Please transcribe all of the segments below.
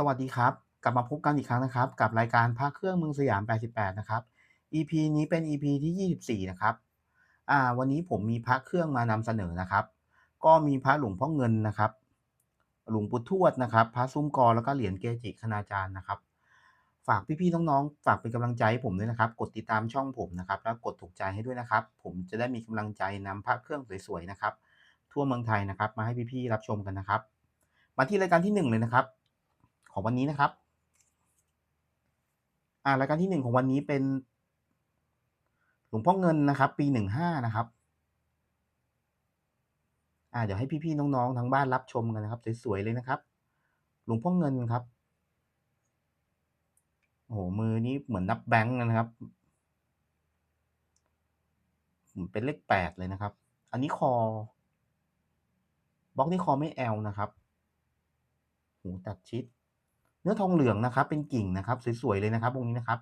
สวัสดีครับ กลับมาพบกันอีกครั้งนะครับ กับรายการพระเครื่องเมืองสยาม 88 นะครับ EP นี้เป็น EP ที่ 24 นะครับอ่าวันนี้ผมมีพระเครื่องมานำเสนอนะครับ ก็มีพระหลวงพ่อเงินนะครับ หลวงปู่ทวดนะครับ พระซุ้มกอแล้วก็เหรียญเกจิคณาจารย์นะครับ ฝากพี่ๆน้องๆฝากเป็นกำลังใจให้ผมด้วยนะครับ กดติดตามช่องผมนะครับ แล้วกดถูกใจให้ด้วยนะครับ ผมจะได้มีกำลังใจนำพระเครื่องสวยๆนะครับ ทั่วเมืองไทยนะครับ มาให้พี่ๆรับชมกันนะครับ มาที่รายการที่ 1 เลยนะครับ ของวันนี้นะครับ อ่ารายการที่1ของวันนี้เป็นหลวงพ่อเงินนะครับ ปี15นะครับ อ่าเดี๋ยวให้พี่ๆน้องๆทางบ้านรับชมกันนะครับสวยๆเลยนะครับ หลวงพ่อเงินครับโอ้โฮมือนี้เหมือนนับแบงก์นะครับอืมเป็นเลข8เลยนะครับ อันนี้คอบล็อกนี้คอไม่แอลนะครับ หูตัดชิด เนื้อทองเหลืองนะครับ เป็นกิ่งนะครับสวยๆเลยนะครับองนี้นะครับ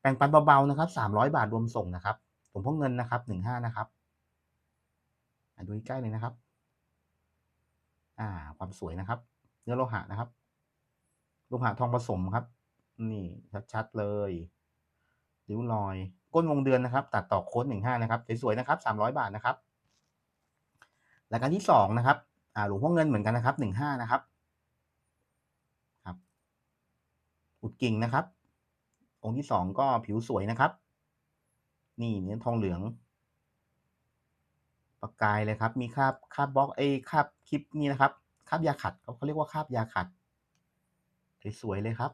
แบ่งปันเบาๆนะครับ300บาทรวมส่งนะครับหลวงพ่อเงินนะครับ15นะครับดูใกล้เลยนะครับ อ่า ความสวยนะครับ เนื้อโลหะนะครับโลหะทองผสมครับ นี่ชัดๆเลยริ้วรอย ก้นวงเดือนนะครับ ตัดต่อโค้ด15นะครับสวยๆนะครับ300บาทนะครับรายการที่2นะครับ อ่าหลวงพ่อเงินเหมือนกันนะครับ15นะครับครับ อุดกิ่งนะครับ องค์ที่2ก็ผิวสวยนะครับ นี่เนื้อทองเหลืองประกายเลยครับ มีคราบคราบบล็อกเอคราบคลิปนี่นะครับคราบยาขัดเขาเขาเรียกว่าคราบยาขัดสวยๆเลยครับ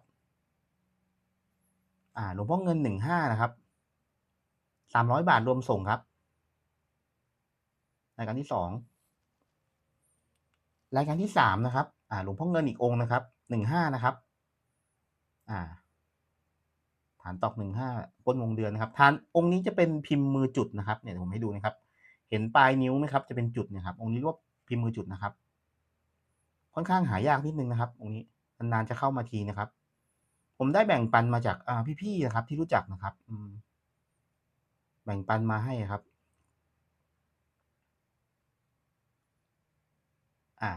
อ่าหลวงพ่อเงิน15นะครับ300บาทรวมส่งครับรายการที่2รายการที่3นะครับ อ่า หลวงพ่อเงินอีกองค์นะครับ15นะครับ อ่า ฐานตอก15ก้นวงเดือนนะครับ ฐานองค์นี้จะเป็นพิมพ์มือจุดนะครับ เนี่ยผมให้ดูนะครับ เห็นปลายนิ้วไหมครับ จะเป็นจุดเนี่ยครับ องค์นี้เรียกว่าพิมพ์มือจุดนะครับ ค่อนข้างหายากนิดนึงนะครับ องค์นี้นานๆจะเข้ามาทีนะครับ ผมได้แบ่งปันมาจากอ่าพี่ๆนะครับ ที่รู้จักนะครับ อืม แบ่งปันมาให้ครับ อ่า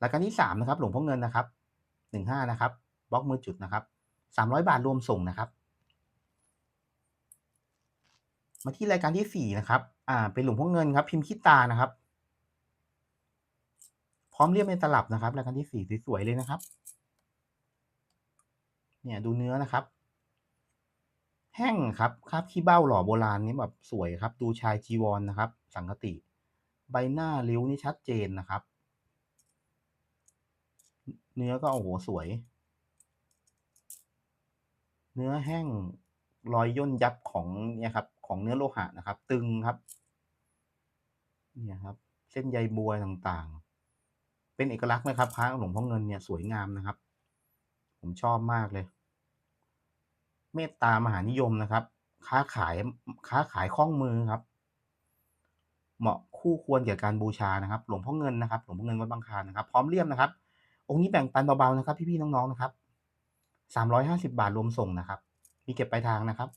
รายการที่3นะครับ หลวงพ่อเงินนะครับ15นะครับบล็อกมือจุดนะครับ 300 บาทรวมส่งนะครับ มาที่รายการที่ 4 นะครับ อ่า เป็นหลวงพ่อเงินครับ พิมพ์ขี้ตานะครับ พร้อมเลี่ยมในตลับนะครับ รายการที่ 4 สวยๆเลยนะครับ เนี่ยดูเนื้อนะครับ แห้งครับคราบขี้เบ้าหล่อโบราณนี่แบบสวยครับ ดูชายจีวรนนะครับ สังฆติ ใบหน้าริ้วนี่ชัดเจนนะครับ เนื้อก็โอ้โฮสวย เนื้อแห้งรอยย่นยับของเนี่ยครับ ของเนื้อโลหะนะครับ ตึงครับ เนี่ยครับ เส้นใยบัวต่างๆ เป็นเอกลักษณ์นะครับพระหลวงพ่อเงินเนี่ยสวยงามนะครับ ผมชอบมากเลย เมตตามหานิยมนะครับ ค้าขายค้าขายคล่องมือครับ เหมาะคู่ควรแก่การบูชานะครับ หลวงพ่อเงินนะครับ หลวงพ่อเงินวัดบางคลานนะครับ พร้อมเลี่ยมนะครับ องค์นี้แบ่งปันเบาๆนะครับ พี่ๆน้องๆนะครับ 350บาทรวมส่งนะครับ มีเก็บปลายทางนะครับ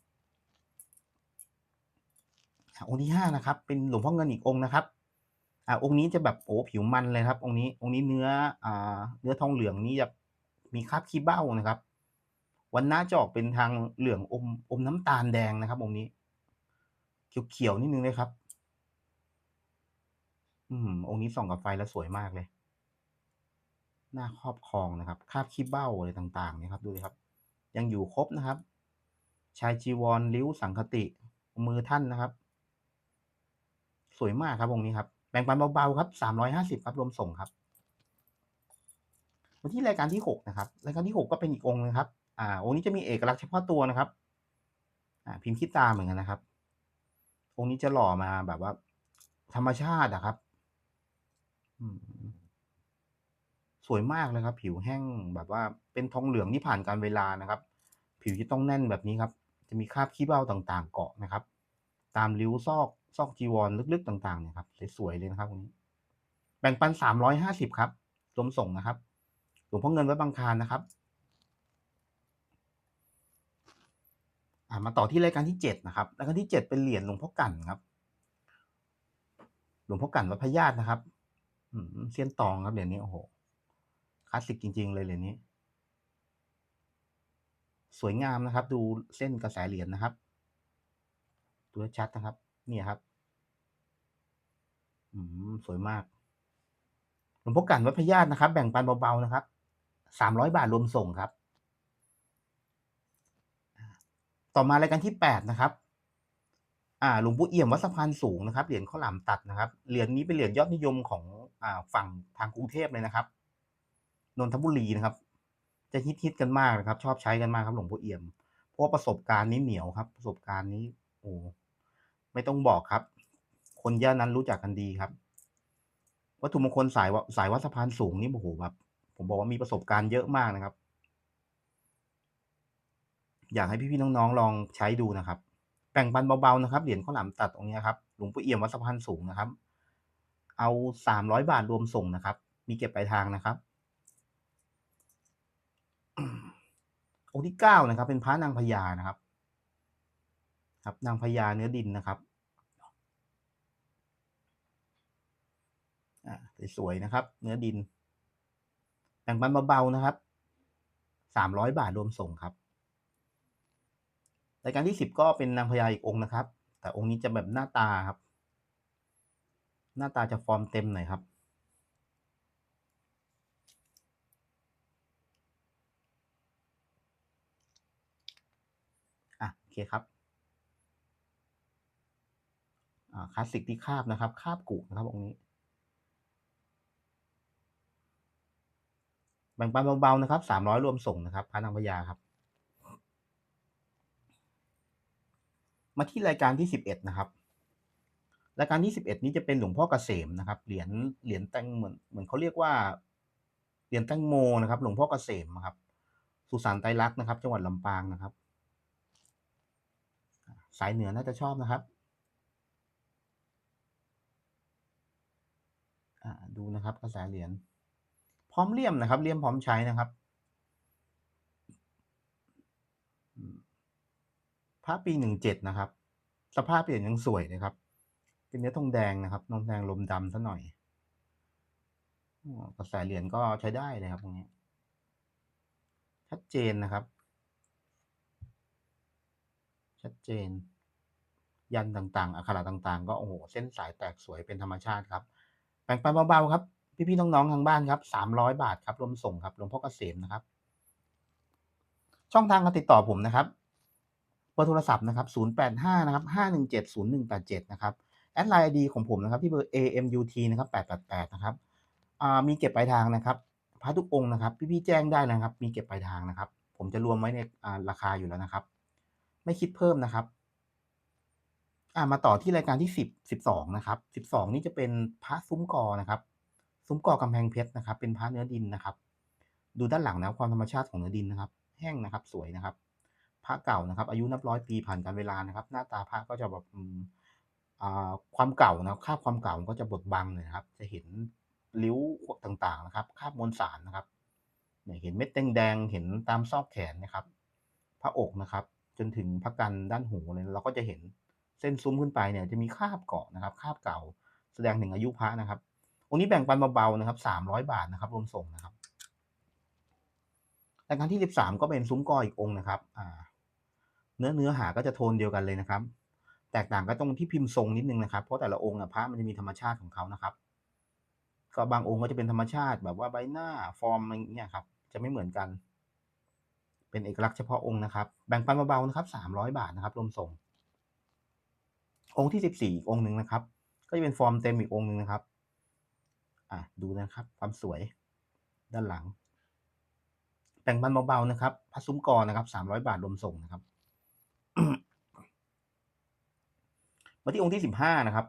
องค์ที่5นะครับ เป็นหลวงพ่อเงินอีกองค์นะครับอ่าองค์นี้จะแบบโอ้ผิวมันเลยครับ องค์นี้องค์นี้เนื้ออ่าเนื้อทองเหลืองนี่จะมีคราบขี้เบ้านะครับวรรณะจะออกเป็นทางเหลืองอมอมน้ำตาลแดงนะครับ องค์นี้เขียวๆนิดนึงด้วยครับ อื้อฮือองค์นี้ส่องกับไฟแล้วสวยมากเลย หน้าครอบครองนะครับคาบขี้เบ้าอะไรต่างๆเนี่ยครับดูสิครับ ยังอยู่ครบนะครับ ชายจีวรริ้วสังฆติมือท่านนะครับ สวยมากครับองค์นี้ครับแบ่งปันเบาๆครับ350ครับรวมส่งครับมาที่รายการที่6นะครับ รายการที่6ก็เป็นอีกองค์นึงครับ อ่า องค์นี้จะมีเอกลักษณ์เฉพาะตัวนะครับ อ่า พิมพ์ขี้ตาเหมือนกันนะครับ องค์นี้จะหล่อมาแบบว่า ธรรมชาติอะครับ อื้อฮือ สวยมากเลยครับ ผิวแห้งแบบว่าเป็นทองเหลืองที่ผ่านกาลเวลานะครับ ผิวจะต้องแน่นแบบนี้ครับ จะมีคราบขี้เบ้าต่างๆ เกาะนะครับ ตามริ้วซอกซอกจีวรลึกๆต่างๆเนี่ยครับสวยๆเลยนะครับองนี้ แบ่งปัน350ครับรวมส่งนะครับหลวงพ่อเงินวัดบางคานนะครับมาต่อที่รายการที่7นะครับรายการที่7เป็นเหรียญหลวงพ่อกั่นครับ หลวงพ่อกั่นวัดพญาตนะครับเซียนตองครับเหรียญนี้โอ้โฮค ลาสสิกจริง ๆ เลยเหรียญนี้ สวยงามนะครับ ดูเส้นกระแสเหรียญนะครับ ดูชัดนะครับ นี่ครับ อืมสวยมากหลวงพ่อกันวัดพญาตนะครับ แบ่งปันเบาๆนะครับสามร้อยบาทรวมส่งครับ ต่อมารายการที่แปดนะครับ อ่าหลวงปู่เอี่ยมวัดสะพานสูงนะครับ เหรียญข้าวหลามตัดนะครับ เหรียญนี้เป็นเหรียญยอดนิยมของอ่าฝั่งทางกรุงเทพเลยนะครับ นนทบุรีนะครับ จะฮิตฮิตๆกันมากนะครับ ชอบใช้กันมากครับหลวงปู่เอี่ยมเพราะประสบการณ์นี้เหนียวครับ ประสบการณ์นี้โอ้ไม่ต้องบอกครับ คนย่านนั้นรู้จักกันดีครับ วัตถุมงคลสายวสายวัดสะพานสูงนี่โอ้โหแบบผมบอกว่ามีประสบการณ์เยอะมากนะครับ อยากให้พี่ๆน้องๆลองใช้ดูนะครับแบ่งปันเบาๆนะครับเหรียญข้าวหลามตัดตรงนี้ครับหลวงปู่เอี่ยมวัดสะพานสูงนะครับ เอาสามร้อยบาทรวมส่งนะครับ มีเก็บปลายทางนะครับ องค์ที่เก้านะครับ เป็นพระนางพญานะครับ ครับนางพญาเนื้อดินนะครับอ่าสวยๆนะครับ เนื้อดินแบ่งปันเบาๆนะครับสามร้อยบาทรวมส่งครับรายการที่สิบก็เป็นนางพญาอีกองค์นะครับ แต่องค์นี้จะแบบหน้าตาครับ หน้าตาจะฟอร์มเต็มหน่อยครับ อะโอ เคครับคลาสสิกที่คาบนะครับ คาบกุนะครับองค์นี้ แบ่งปันเบาๆนะครับสามร้อยรวมส่งนะครับพระนางพญาครับ มาที่รายการที่สิบเอ็ดนะครับ รายการที่สิบเอ็ดนี้จะเป็นหลวงพ่อเกษมนะครับ เหรียญเหรียญแตงเหมือนเหมือนเขาเรียกว่าเหรียญแตงโมนะครับ หลวงพ่อเกษมครับ สุสานไตรลักษณ์นะครับ จังหวัดลำปางนะครับ สายเหนือน่าจะชอบนะครับอ่าดูนะครับกระแสเหรียญพร้อมเลี่ยมนะครับเลี่ยมพร้อมใช้นะครับพระปีหนึ่งเจ็ดนะครับ สภาพเหรียญยังสวยเลยครับ เป็นเนื้อทองแดงนะครับทองแดงลมดำซะหน่อยกระแสเหรียญก็ใช้ได้เลยครับตรงนี้ ชัดเจนนะครับ ชัดเจน ยันต่างๆอักขระต่างๆ ก็โอ้โหเส้นสายแตกสวยเป็นธรรมชาติครับแบ่งปันเบาๆครับ พี่ๆน้องๆทางบ้านครับสามร้อยบาทครับรวมส่งครับหลวงพ่อเกษมนะครับ ช่องทางการติดต่อผมนะครับเบอร์โทรศัพท์นะครับ085นะครับ5170187นะครับแอดไลน์ ID ของผมนะครับที่เบอร์ AMUT นะครับ888นะครับมีเก็บปลายทางนะครับพระทุกองค์นะครับ พี่ๆแจ้งได้นะครับ มีเก็บปลายทางนะครับ ผมจะรวมไว้ในราคาอยู่แล้วนะครับ ไม่คิดเพิ่มนะครับ อ่ามาต่อที่รายการที่สิบสิบสองนะครับสิบสองนี่จะเป็นพระซุ้มกอนะครับ ซุ้มกอกำแพงเพชรนะครับ เป็นพระเนื้อดินนะครับ ดูด้านหลังนะความธรรมชาติของเนื้อดินนะครับ แห้งนะครับ สวยนะครับ พระเก่านะครับ อายุนับร้อยปีผ่านการเวลานะครับ หน้าตาพระก็จะแบบอ่าความเก่านะคราบความเก่ามันก็จะบดบังเลยครับ จะเห็นริ้วต่างๆนะครับคราบมวลสารนะครับเนี่ยเห็นเม็ดแดงๆเห็นตามซอกแขนนะครับ พระอกนะครับ จนถึงพระกันด้านหูเลยเราก็จะเห็นเส้นซุ้มขึ้นไปเนี่ยจะมีคาบเกาะนะครับคาบเก่าแสดงถึงอายุพระนะครับองค์นี้แบ่งปันเบาๆนะครับสามร้อยบาทนะครับรวมส่งนะครับรายการที่สิบสามก็เป็นซุ้มกออีกองค์นะครับอ่าเนื้อเนื้อหาก็จะโทนเดียวกันเลยนะครับ แตกต่างก็ตรงที่พิมพ์ทรงนิดนึงนะครับ เพราะแต่ละองค์อะพระมันจะมีธรรมชาติของเขานะครับ ก็บางองค์ก็จะเป็นธรรมชาติแบบว่าใบหน้าฟอร์มอะไรอย่างเงี้ยครับ จะไม่เหมือนกัน เป็นเอกลักษณ์เฉพาะองค์นะครับแบ่งปันเบาๆนะครับสามร้อยบาทนะครับรวมส่ง องค์ที่สิบสี่อีกองค์หนึ่งนะครับ ก็จะเป็นฟอร์มเต็มอีกองค์หนึ่งนะครับอะดูนะครับความสวยด้านหลังแบ่งปันเบาๆนะครับพัซุ้มกอนะครับสามร้อยบาทรวมส่งนะครับมาที่องค์ที่สิบห้านะครับ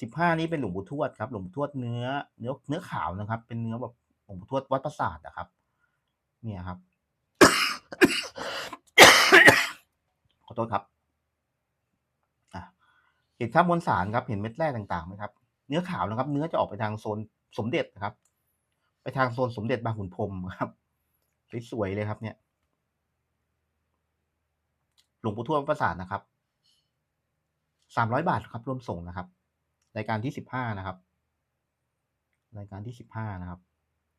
สิบห้านี้เป็นหลวงปู่ทวดครับ หลวงปู่ทวดเนื้อเนื้อเนื้อขาวนะครับ เป็นเนื้อแบบหลวงปู่ทวดวัดประสาทนะครับ เนี่ยครับ ขอโทษครับเห็นคราบมวลสารครับเห็นเม็ดแร่ต่างๆไหมครับ เนื้อขาวนะครับ เนื้อจะออกไปทางโซนสมเด็จนะครับ ไปทางโซนสมเด็จบางขุนพรมครับสวยๆเลยครับเนี่ยหลวงปู่ทวดประสาทนะครับสามร้อยบาทครับรวมส่งนะครับรายการที่สิบห้านะครับ รายการที่สิบห้านะครับ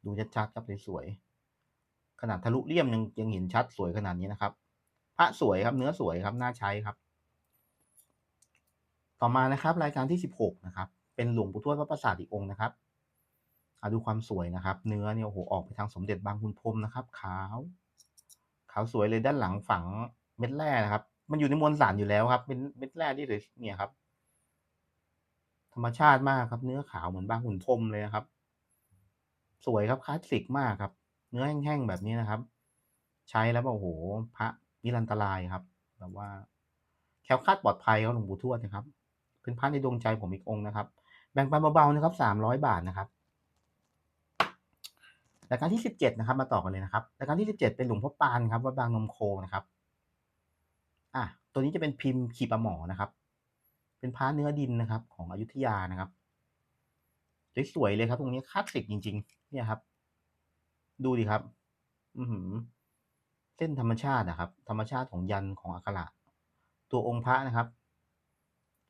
ดูชัดๆครับสวยๆขนาดทะลุเลี่ยมยังยังเห็นชัดสวยขนาดนี้นะครับ ระสวยครับ เนื้อสวยครับ น่าใช้ครับ ต่อมานะครับ รายการที่สิบหกนะครับ เป็นหลวงปู่ทวดวัดปราสาทอีกองค์นะครับอาดูความสวยนะครับ เนื้อเนี่ยโอ้โหออกไปทางสมเด็จบางคุณพรมนะครับ ขาว ขาวสวยเลยด้านหลังฝังเม็ดแร่นะครับ มันอยู่ในมวลสารอยู่แล้วครับ เป็นเม็ดแร่ที่สวยเนี่ยครับ ธรรมชาติมากครับ เนื้อขาวเหมือนบางขุนพรมเลยครับ สวยครับคลาสสิกมากครับ เนื้อแห้งๆแบบนี้นะครับ ใช้แล้วโอ้โห พระ นิรันตรายครับแบบว่าแคล้วคลาดปลอดภัยครับหลวงปู่ทวดนะครับ เป็นพระในดวงใจผมอีกองค์นะครับ แบ่งปันเบาๆนะครับสามร้อยบาทนะครับรายการที่สิบเจ็ดนะครับ มาต่อกันเลยนะครับรายการที่สิบเจ็ดเป็นหลวงพ่อปานครับวัดบางนมโคนะครับ อะตัวนี้จะเป็นพิมพ์ขีปลาหมอนะครับ เป็นพระเนื้อดินนะครับ ของอยุธยานะครับสวยๆเลยครับ ตรงนี้คลาสสิกจริง ๆ เนี่ยครับ ดูดิครับ อือหือ ส้นธรรมชาตินะครับ ธรรมชาติของยันของอักขระตัวองค์พระนะครับ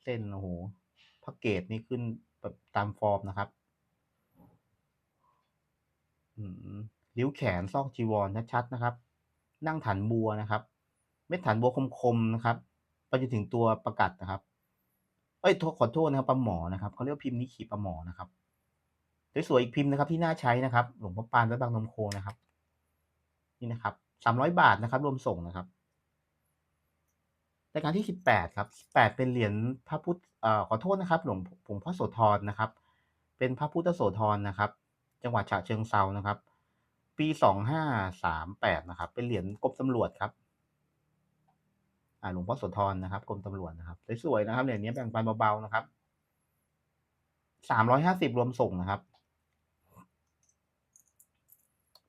เส้นโอ้โหพระเกตนี่ขึ้นแบบตามฟอร์มนะครับอริ้วแขนซอกจีวรชัดๆนะครับ นั่งฐานบัวนะครับ เม็ดฐานบัวคมๆนะครับไปจนถึงตัวประกัดนะครับเอ้ยขอโทษนะครับปลาหมอนะครับเขาเรียกพิมพ์นี้ขีปลาหมอนะครับสวยๆอีกพิมพ์นะครับที่น่าใช้นะครับ หลวงพ่อปานและบางนมโคนะครับ นี่นะครับ สามร้อยบาทนะครับ รวมส่งนะครับรายการที่สิบแปดครับแปดเป็นเหรียญพระพุทธเอ่อขอโทษนะครับ หลวงหลวงพ่อโสธรนะครับ เป็นพระพุทธโสธรนะครับ จังหวัดฉะเชิงเซานะครับ ปีสองห้าสามแปดนะครับ เป็นเหรียญกรมตำรวจครับอ่าหลวงพ่อโสธรนะครับกรมตำรวจนะครับสวยๆนะครับเหรียญนี้แบ่งปันเบาๆนะครับสามร้อยห้าสิบรวมส่งนะครับ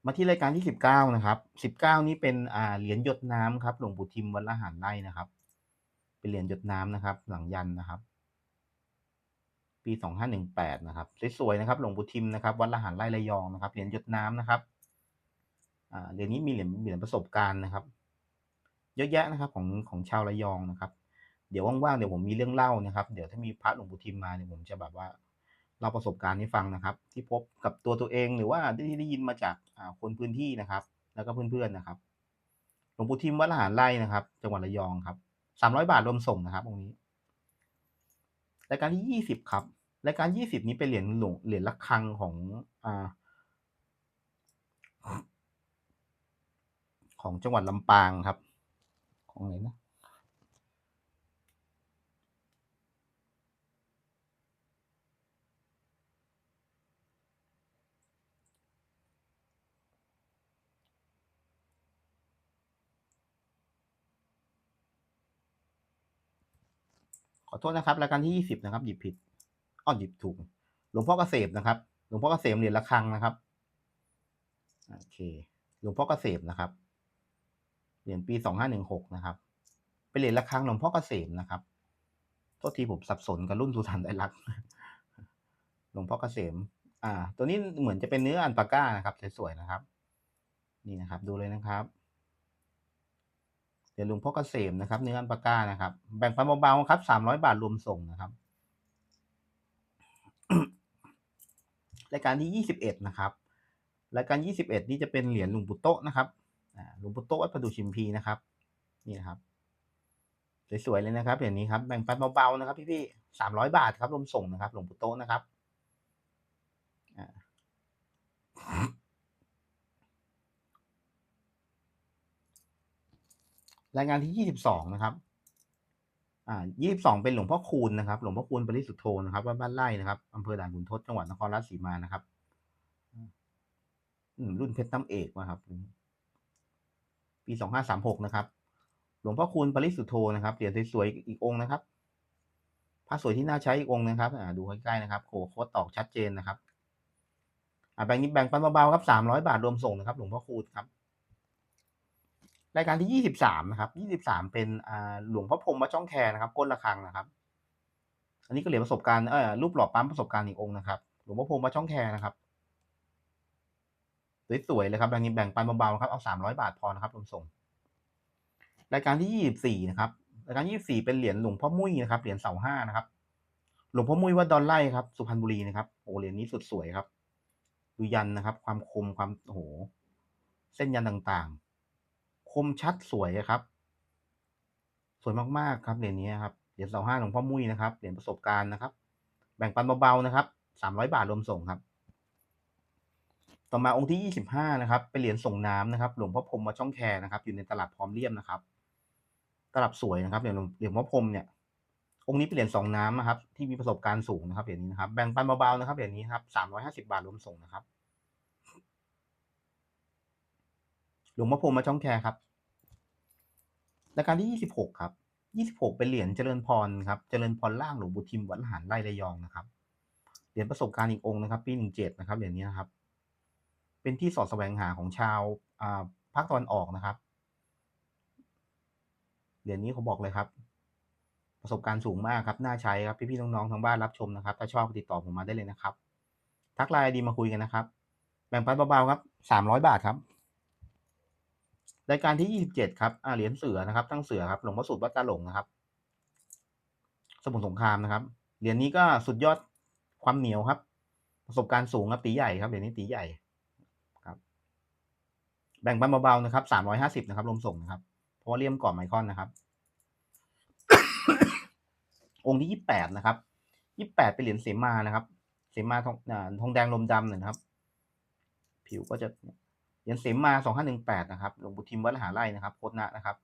มาที่รายการที่สิบเก้านะครับสิบเก้านี้เป็นอ่าเหรียญหยดน้ำครับหลวงปู่ทิมวัดละหารไร่นะครับ เป็นเหรียญหยดน้ำนะครับ หลังยันนะครับ ปีสองห้าหนึ่งแปดนะครับสวยๆนะครับหลวงปู่ทิมนะครับวัดละหารไร่ระยองนะครับเหรียญหยดน้ำนะครับอ่าเหรียญนี้มีเหรียญเหรียญประสบการณ์นะครับเยอะแยะนะครับของของชาวระยองนะครับ เดี๋ยวว่างๆเดี๋ยวผมมีเรื่องเล่านะครับ เดี๋ยวถ้ามีพระหลวงปู่ทิมมาเนี่ยผมจะแบบว่า เล่าประสบการณ์ให้ฟังนะครับ ที่พบกับตัวตัวเองหรือว่าที่ได้ยินมาจากคนพื้นที่นะครับ แล้วก็เพื่อนๆนะครับหลวงปู่ทิมวัดละหารไร่นะครับ จังหวัดระยองครับสามร้อยบาทรวมส่งนะครับตรงนี้รายการที่ยี่สิบครับรายการยี่สิบนี้เป็นเหรียญหลวงเหรียญระฆังของอ่าของจังหวัดลำปางครับ ของไหนนะ ขอโทษนะครับรายการที่ยี่สิบนะครับหยิบผิดอ้อหยิบถูก หลวงพ่อเกษมนะครับ หลวงพ่อเกษมเหรียญระฆังนะครับโอเค หลวงพ่อเกษมนะครับเหรียญปีสองห้าหนึ่งหกนะครับ เป็นเหรียญระฆังหลวงพ่อเกษมนะครับโทษทีผมสับสนกับรุ่นสุทันไดรักหลวงพ่อเกษม อ่า ตัวนี้เหมือนจะเป็นเนื้ออันปาก้านะครับสวยๆนะครับ นี่นะครับ ดูเลยนะครับ เดี๋ยวลวงพ่อเกษมนะครับเนื้ออันปาก้านะครับ แบ่งปันเบาๆครับสามร้อยบาทรวมส่งนะครับรายการที่ยี่สิบเอ็ดนะครับรายการยี่สิบเอ็ดนี่จะเป็นเหรียญหลวงปู่โตะนะครับหลวงปู่โตะวัดประดูชิมพีนะครับ นี่นะครับสวยๆเลยนะครับเหรียญนี้ครับแบ่งปันเบาๆนะครับ พี่ๆสามร้อยบาทครับรวมส่งนะครับ หลวงปู่โตนะครับอ่า รายงานที่ยี่สิบสองนะครับ อ่ายี่สิบสองเป็นหลวงพ่อคูณนะครับ หลวงพ่อคูณปริสุทธโธนะครับวัดบ้านไร่นะครับอำเภอด่านขุนทดจังหวัดนครราชสีมานะครับอืมรุ่นเพชรน้ำเอกนะครับ ปีสองห้าสามหกนะครับ หลวงพ่อคูณปริสุทธโธนะครับเหรียญสวยๆอีกองค์นะครับพระสวยที่น่าใช้อีกองค์นะครับอ่าดูใกล้ๆนะครับโคโคตตอกชัดเจนนะครับอ่าแบ่งนี้แบ่งปันเบาๆครับสามร้อยบาทรวมส่งนะครับ หลวงพ่อคูณครับ รายการที่ยี่สิบสามนะครับยี่สิบสามเป็นหลวงพ่อพรมวัดช่องแคนะครับก้นระฆังนะครับ อันนี้ก็เหรียญประสบการณ์เออรูปหล่อปั๊มประสบการณ์อีกองค์นะครับ หลวงพ่อพรมวัดช่องแคนะครับสวยๆเลยครับแบ่งนี้แบ่งปันเบาๆครับเอาสามร้อยบาทพอนะครับรวมส่ง รายการที่ยี่สิบสี่นะครับรายการยี่สิบสี่เป็นเหรียญหลวงพ่อมุ้ยนะครับเหรียญเสาห้านะครับ หลวงพ่อมุ้ยวัดดอนไร่ครับสุพรรณบุรีนะครับโอ้เหรียญนี้สุดสวยครับดูยันนะครับ ความคมความโอ้โหเส้นยันต่างๆ คมชัดสวยครับ สวยมากๆครับเหรียญนี้ครับเหรียญเสาห้าหลวงพ่อมุ้ยนะครับเหรียญประสบการณ์นะครับ แบ่งปันเบาๆนะครับสามร้อยบาทรวมส่งครับ ต่อมาองค์ที่ยี่สิบห้านะครับเป็นเหรียญส่งน้ำนะครับ หลวงพ่อพรมมาช่องแคนะครับ อยู่ในตลับพร้อมเลี่ยมนะครับ ตลับสวยนะครับเหรียญเหรียญพ่อพรมเนี่ยองค์นี้เป็นเหรียญสองน้ำนะครับ ที่มีประสบการณ์สูงนะครับเหรียญนี้นะครับแบ่งปันเบาๆนะครับเหรียญนี้ครับสามร้อยห้าสิบาทรวมส่งนะครับ หลวงพ่อพรมมาช่องแคร์ครับรายการที่ยี่สิบหกครับยี่สิบหกเป็นเหรียญเจริญพรครับ เจริญพรล่างหลวงปู่ทิมวัดหารไร่ระยองนะครับ เหรียญประสบการณ์อีกองค์นะครับ ปีหนึ่งเจ็ดนะครับ เหรียญนี้นะครับ เป็นที่สอดแสวงหาของชาวอ่าภาคตะวันออกนะครับ เหรียญนี้เขาบอกเลยครับ ประสบการณ์สูงมากครับ น่าใช้ครับ พี่ๆน้องๆทางบ้านรับชมนะครับ ถ้าชอบติดต่อผมมาได้เลยนะครับ ทักไลน์ดีมาคุยกันนะครับ แบ่งปันเบาๆครับสามร้อยบาทครับ รายการที่ยี่สิบเจ็ดครับอ่าเหรียญเสือนะครับ ตั้งเสือครับ หลวงพ่อสุดวัดกาหลงนะครับ สมุทรสงครามนะครับ เหรียญนี้ก็สุดยอดความเหนียวครับ ประสบการณ์สูงครับตีใหญ่ครับเหรียญนี้ตีใหญ่ครับ แบ่งปันเบาๆนะครับสามร้อยห้าสิบนะครับรวมส่งนะครับ เพราะเลี่ยมกรอบไมคอนนะครับ องค์ที่ยี่แปดนะครับยี่แปดเป็นเหรียญเสมานะครับ เสมาทองทองแดงลมดำนะครับ ผิวก็จะ เหรียญเสมมาสองห้าหนึ่งแปดนะครับหลวงปู่ทิมวัดมหาไร่นะครับโคตรนะนะครับ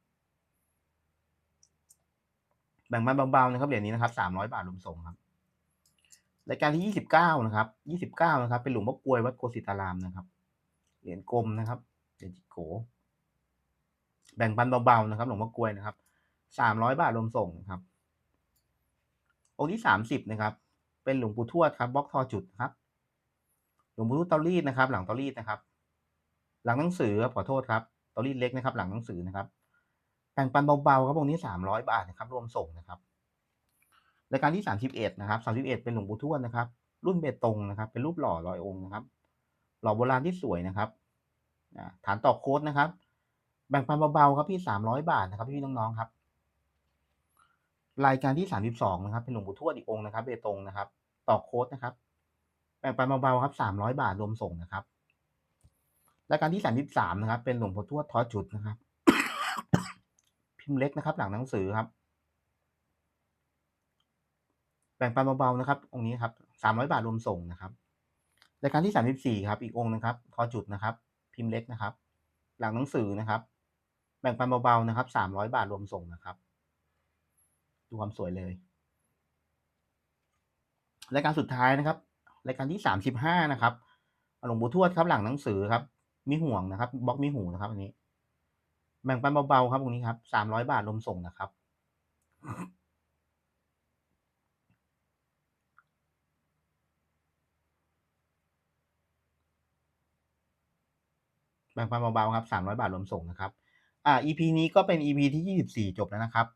แบ่งปันเบาๆนะครับเหรียญนี้นะครับสามร้อยบาทรวมส่งครับรายการที่ยี่สิบเก้านะครับยี่สิบเก้านะครับ เป็นหลวงพ่อกลวยวัดโกสิตารามนะครับ เหรียญกลมนะครับเหรียญจิโก แบ่งปันเบาๆนะครับ หลวงพ่อกลวยนะครับสามร้อยบาทรวมส่งนะครับ องค์ที่สามสิบนะครับ เป็นหลวงปู่ทวดครับบล็อกทอจุดครับ หลวงปู่ทวดเตารีดนะครับ หลังเตารีดนะครับ หลังหนังสือครับขอโทษครับตารีดเล็กนะครับ หลังหนังสือนะครับแบ่งปันเบาๆครับองนี้สามร้อยบาทนะครับ รวมส่งนะครับรายการที่สามสิบเอ็ดนะครับสามสิบเอ็ดเป็นหลวงปู่ทวดนะครับ รุ่นเบตงนะครับ เป็นรูปหล่อลอยองค์นะครับ หล่อโบราณที่สวยนะครับฐานต่อโค้ดนะครับ แบ่งปันเบาๆครับพี่สามร้อยบาทนะครับพี่น้องๆครับ รายการที่สามสิบสองนะครับ เป็นหลวงปู่ทวดอีกองค์นะครับเบตงนะครับ ต่อโค้ดนะครับ แบ่งปันเบาๆครับสามร้อยบาทรวมส่งนะครับ รายการที่สามสิบสามนะครับ เป็นหลวงปู่ทวดทอจุดนะครับ พิมพ์เล็กนะครับ หลังหนังสือครับ แบ่งปันเบาๆนะครับ องค์นี้ครับสามร้อยบาทรวมส่งนะครับรายการที่สามสิบสี่ครับ อีกองค์นะครับทอจุดนะครับ พิมพ์เล็กนะครับ หลังหนังสือนะครับ แบ่งปันเบาๆนะครับสามร้อยบาทรวมส่งนะครับ ดูความสวยเลยรายการสุดท้ายนะครับรายการที่สามสิบห้านะครับหลวงปู่ทวดครับหลังหนังสือครับ มีห่วงนะครับบล็อกมีหูนะครับ อันนี้ แบ่งปันเบาๆครับตรงนี้ครับสามร้อยบาทรวมส่งนะครับ แบ่งปันเบาๆครับสามร้อยบาทรวมส่งนะครับ อ่า EP นี้ก็เป็น EP ที่ยี่สิบสี่จบแล้วนะครับ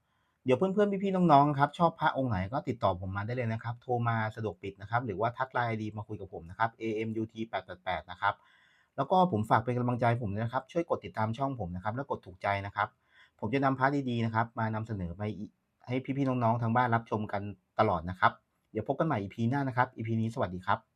เดี๋ยวเพื่อนๆ พี่ๆ น้องๆ ครับ ชอบพระองค์ไหนก็ติดต่อผมมาได้เลยนะครับ โทรมาสะดวกปิดนะครับ หรือว่าทักไลน์ดีมาคุยกับผมนะครับ AMUT 888 นะครับ แล้วก็ผมฝากเป็นกำลังใจผมนะครับ ช่วยกดติดตามช่องผมนะครับ แล้วกดถูกใจนะครับ ผมจะนำพาร์ทดีๆนะครับ มานำเสนอไปให้พี่ๆน้องๆทางบ้านรับชมกันตลอดนะครับ เดี๋ยวพบกันใหม่ EP หน้านะครับ EP นี้สวัสดีครับ